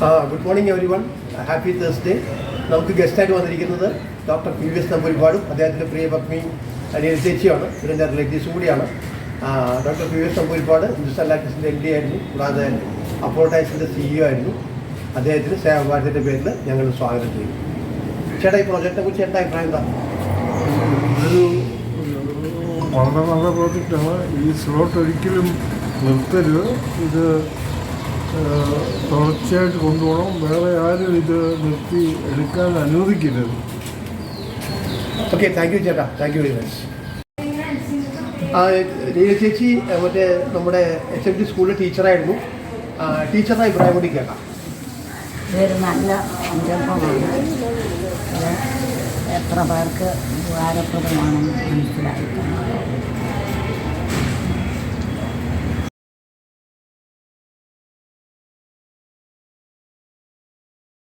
Good morning everyone happy Thursday നമുക്ക് ഗസ്റ്റായിട്ട് വന്നിരിക്കുന്നത് ഡോക്ടർ പി വി എസ് നമ്പൂരിപ്പാടും അദ്ദേഹത്തിന്റെ പ്രിയ പത്നി അനിയൽ ചേച്ചിയാണ് ഇതിന്റെ റിലേറ്റീവ്സ് കൂടിയാണ്. Doctor P V S Namboodiripad Hindustan ലാക്ടസിന്റെ M D ആയിരുന്നു കൂടാതെ അപ്പോട്ടൈസിന്റെ സിഇഒ ആയിരുന്നു. അദ്ദേഹത്തിന് സേവാഭാരതിന്റെ പേരിൽ ഞങ്ങൾ സ്വാഗതം ചെയ്യും. ചേട്ടാ ഈ പ്രോജക്റ്റിനെ കുറിച്ച് എന്താ അഭിപ്രായം എന്താ? വളരെ നല്ല പ്രോജക്റ്റാണ് ഈ സ്ലോട്ട് ഒരിക്കലും നിർത്തരുത്. ഇത് തുടർച്ചയായിട്ട് കൊണ്ടുപോകണം. വേറെ ആരും ഇത് നിർത്തി എടുക്കാൻ അനുവദിക്കരുത്. ഓക്കെ താങ്ക് യു ചേട്ടാ. Thank you very much Leela ചേച്ചി മറ്റേ നമ്മുടെ എച്ച് എം ടി സ്കൂളിലെ ടീച്ചറായിരുന്നു ടീച്ചറായി അഭിപ്രായം കൂടി കേൾക്കാം. ഇതൊരു നല്ല സംരംഭമാണ് എത്ര പേർക്ക് ഉപകാരപ്രദമാണെന്ന് മനസ്സിലായിട്ടുണ്ട്.